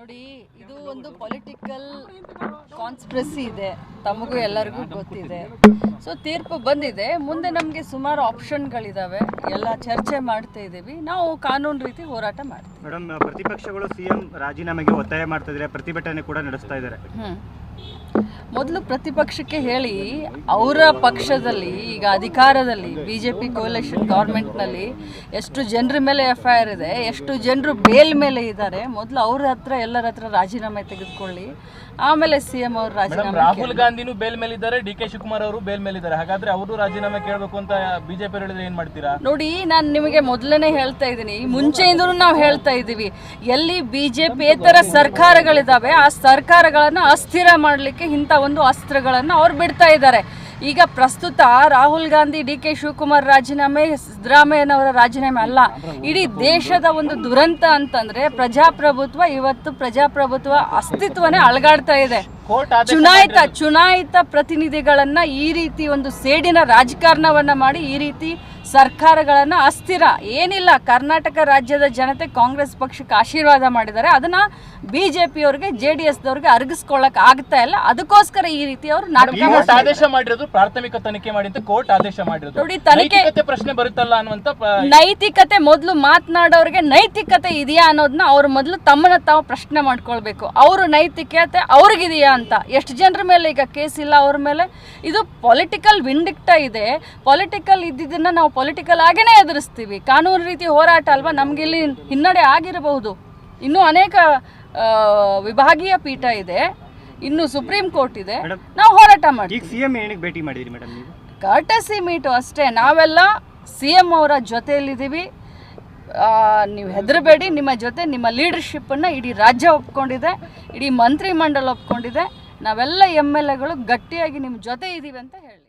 ನೋಡಿ ಇದು ಒಂದು ಪೊಲಿಟಿಕಲ್ ಕಾನ್ಸ್ಪ್ರೆಸಿ ಇದೆ. ತಮಗೂ ಎಲ್ಲರಿಗೂ ಗೊತ್ತಿದೆ. ಸೊ ತೀರ್ಪು ಬಂದಿದೆ. ಮುಂದೆ ನಮಗೆ ಸುಮಾರು ಆಪ್ಷನ್ಗಳಿದಾವೆ ಎಲ್ಲ ಚರ್ಚೆ ಮಾಡ್ತಾ ಇದ್ದೀವಿ. ನಾವು ಕಾನೂನು ರೀತಿ ಹೋರಾಟ ಮಾಡ್ತೀವಿ. ಮೇಡಮ್ ಪ್ರತಿಪಕ್ಷಗಳು ಸಿಎಂ ರಾಜೀನಾಮೆಗೆ ಒತ್ತಾಯ ಮಾಡ್ತಾ ಇದ್ದಾರೆ. ಪ್ರತಿಭಟನೆ ಕೂಡ ನಡೆಸ್ತಾ ಇದ್ದಾರೆ. ಮೊದಲು ಪ್ರತಿಪಕ್ಷಕ್ಕೆ ಹೇಳಿ ಅವರ ಪಕ್ಷದಲ್ಲಿ ಈಗ ಅಧಿಕಾರದಲ್ಲಿ ಬಿ ಜೆ ಪಿ ಕೋಲೇಷನ್ ಗೌರ್ಮೆಂಟ್ನಲ್ಲಿ ಎಷ್ಟು ಜನರ ಮೇಲೆ ಎಫ್ ಐ ಆರ್ ಇದೆ ಎಷ್ಟು ಜನರು ಬೇಲ್ ಮೇಲೆ ಇದ್ದಾರೆ ಮೊದಲು ಅವ್ರ ಹತ್ರ ಎಲ್ಲರ ಹತ್ರ ರಾಜೀನಾಮೆ ತೆಗೆದುಕೊಳ್ಳಿ. ಆಮೇಲೆ ಸಿ ಎಂ ಅವರು ರಾಜೀನಾಮೆ ರಾಹುಲ್ ಗಾಂಧಿನೂ ಬೇಲ್ ಮೇಲಿದ್ದಾರೆ ಡಿ ಕೆ ಶಿವಕುಮಾರ್ ಅವರು ಬೇಲ್ ಮೇಲೆ ಇದ್ದಾರೆ. ಹಾಗಾದ್ರೆ ಅವರು ರಾಜೀನಾಮೆ ಕೇಳಬೇಕು ಅಂತ ಬಿಜೆಪಿ ಹೇಳಿದ್ರೆ ಏನ್ ಮಾಡ್ತೀರಾ? ನೋಡಿ ನಾನು ನಿಮಗೆ ಮೊದಲನೇ ಹೇಳ್ತಾ ಇದ್ದೀನಿ. ಮುಂಚೆಯಿಂದಲೂ ನಾವು ಹೇಳ್ತಾ ಇದ್ದೀವಿ. ಎಲ್ಲಿ ಬಿ ಜೆ ಪಿಯೇತರ ಸರ್ಕಾರಗಳಿದ್ದಾವೆ ಆ ಸರ್ಕಾರಗಳನ್ನು ಅಸ್ಥಿರ ಮಾಡಲಿಕ್ಕೆ ಇಂಥ ಒಂದು ಅಸ್ತ್ರಗಳನ್ನು ಅವ್ರು ಬಿಡ್ತಾ ಇದ್ದಾರೆ. ಈಗ ಪ್ರಸ್ತುತ ರಾಹುಲ್ ಗಾಂಧಿ ಡಿ ಕೆ ಶಿವಕುಮಾರ್ ರಾಜೀನಾಮೆ ಸಿದ್ದರಾಮಯ್ಯನವರ ರಾಜೀನಾಮೆ ಅಲ್ಲ ಇಡೀ ದೇಶದ ಒಂದು ದುರಂತ ಅಂತಂದ್ರೆ ಪ್ರಜಾಪ್ರಭುತ್ವ ಇವತ್ತು ಪ್ರಜಾಪ್ರಭುತ್ವ ಅಸ್ತಿತ್ವನೇ ಅಳಗಾಡ್ತಾ ಇದೆ. ಚುನಾಯಿತ ಚುನಾಯಿತ ಪ್ರತಿನಿಧಿಗಳನ್ನ ಈ ರೀತಿ ಒಂದು ಸೇಡಿನ ರಾಜಕಾರಣವನ್ನ ಮಾಡಿ ಈ ರೀತಿ ಸರ್ಕಾರಗಳನ್ನ ಅಸ್ಥಿರ ಏನಿಲ್ಲ ಕರ್ನಾಟಕ ರಾಜ್ಯದ ಜನತೆ ಕಾಂಗ್ರೆಸ್ ಪಕ್ಷಕ್ಕೆ ಆಶೀರ್ವಾದ ಮಾಡಿದ್ದಾರೆ. ಅದನ್ನ ಬಿ ಜೆ ಡಿ ಎಸ್ದವ್ರಿಗೆ ಅರಗಿಸ್ಕೊಳ್ಳಕ್ ಆಗ್ತಾ ಇಲ್ಲ. ಅದಕ್ಕೋಸ್ಕರ ಈ ರೀತಿ ಅವರು ನಾಟಕ ಆದೇಶ ಮಾಡಿರೋದು ಪ್ರಾಥಮಿಕ ತನಿಖೆ ಮಾಡಿ ಅಂತ ಕೋರ್ಟ್ ಆದೇಶ ಮಾಡಿರೋದು. ನೋಡಿ, ತನಿಖೆ- ನೈತಿಕತೆ ಪ್ರಶ್ನೆ ಬರುತ್ತಲ್ಲ ಅನ್ನುವಂತ ನೈತಿಕತೆ ಮೊದಲು ಮಾತನಾಡೋರಿಗೆ ನೈತಿಕತೆ ಇದೆಯಾ ಅನ್ನೋದನ್ನ ಅವ್ರು ಮೊದಲು ತಮ್ಮನ್ನ ತಾವು ಪ್ರಶ್ನೆ ಮಾಡ್ಕೊಳ್ಬೇಕು. ಅವರು ನೈತಿಕತೆ ಅವ್ರಿಗಿದೆಯಾ ಅಂತ. ಎಷ್ಟು ಜನರ ಮೇಲೆ ಈಗ ಕೇಸ್ ಇಲ್ಲ ಅವ್ರ ಮೇಲೆ? ಇದು ಪೊಲಿಟಿಕಲ್ ವಿಂಡಿಕ್ಟ ಇದೆ. ಪೊಲಿಟಿಕಲ್ ಇದ್ದಿದ್ದನ್ನ ನಾವು ಪೊಲಿಟಿಕಲ್ ಆಗೇನೆ ಎದುರಿಸ್ತೀವಿ. ಕಾನೂನು ರೀತಿ ಹೋರಾಟ ಅಲ್ವಾ? ನಮ್ಗೆ ಇಲ್ಲಿ ಹಿನ್ನಡೆ ಆಗಿರಬಹುದು. ಇನ್ನೂ ಅನೇಕ ವಿಭಾಗೀಯ ಪೀಠ ಇದೆ. ಇನ್ನು ಸುಪ್ರೀಂ ಕೋರ್ಟ್ ಇದೆ. ನಾವು ಹೋರಾಟ ಮಾಡ್ತೀವಿ. ಭೇಟಿ ಮಾಡಿದ್ರಿ ಮೇಡಮ್ ಕರ್ಟಸಿ ಮೀಟು ಅಷ್ಟೇ. ನಾವೆಲ್ಲ ಸಿ ಎಂ ಅವರ ಜೊತೆಯಲ್ಲಿದ್ದೀವಿ. ನೀವು ಹೆದರಬೇಡಿ. ನಿಮ್ಮ ಜೊತೆ ನಿಮ್ಮ ಲೀಡರ್ಶಿಪ್ಪನ್ನು ಇಡೀ ರಾಜ್ಯ ಒಪ್ಕೊಂಡಿದೆ. ಇಡೀ ಮಂತ್ರಿಮಂಡಲ ಒಪ್ಕೊಂಡಿದೆ. ನಾವೆಲ್ಲ ಎಂ ಎಲ್ ಎಗಳು ಗಟ್ಟಿಯಾಗಿ ನಿಮ್ಮ ಜೊತೆ ಇದ್ದೀವಿ ಅಂತ ಹೇಳಿ.